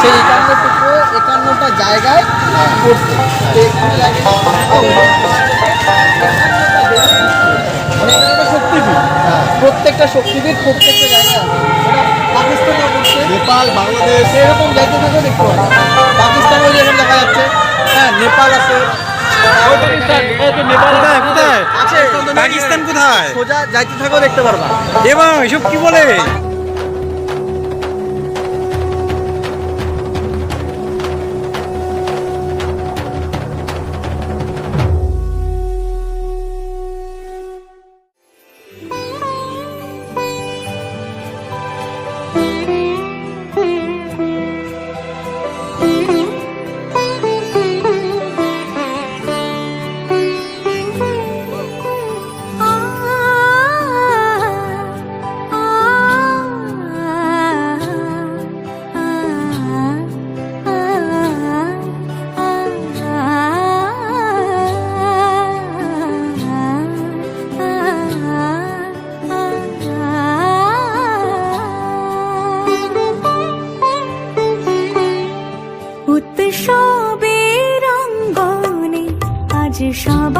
সেই একান্ন টুকরো একান্নটা জায়গায় করছে প্রত্যেকটা শক্তিপীঠ প্রত্যেকটা জায়গায় পাকিস্তানে করছে নেপাল বাংলাদেশ সেরকম যাইতে থাকো দেখতে পারো পাকিস্তানেও যেরকম দেখা যাচ্ছে হ্যাঁ নেপাল আছে আছে। পাকিস্তান কোথায়? সোজা যাইতে থাকো দেখতে পারবা। এবং এসব কি বলে? আজ সবার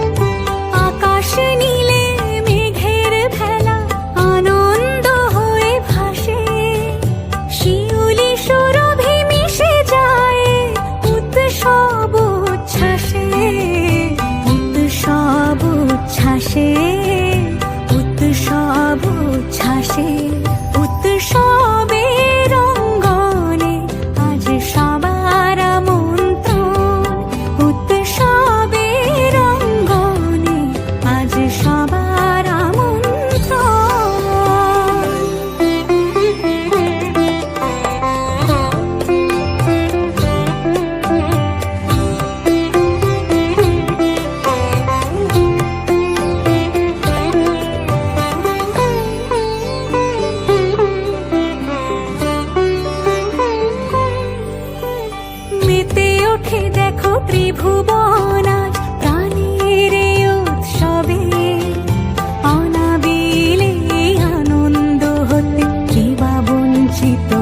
ত্রিভুবনায় উৎসবে আনন্দ হতে কিবা বঞ্চিত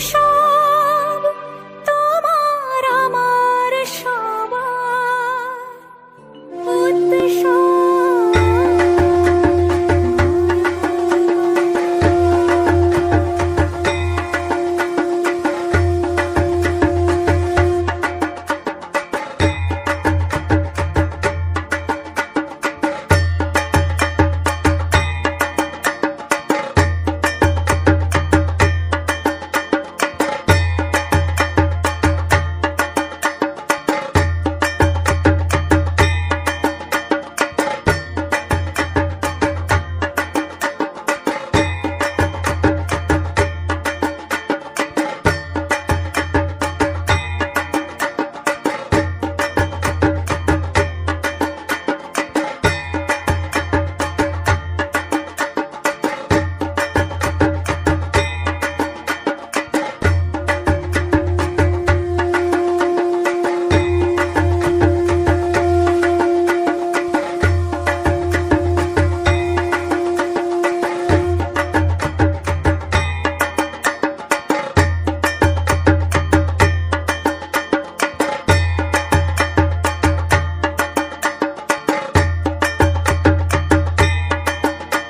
说。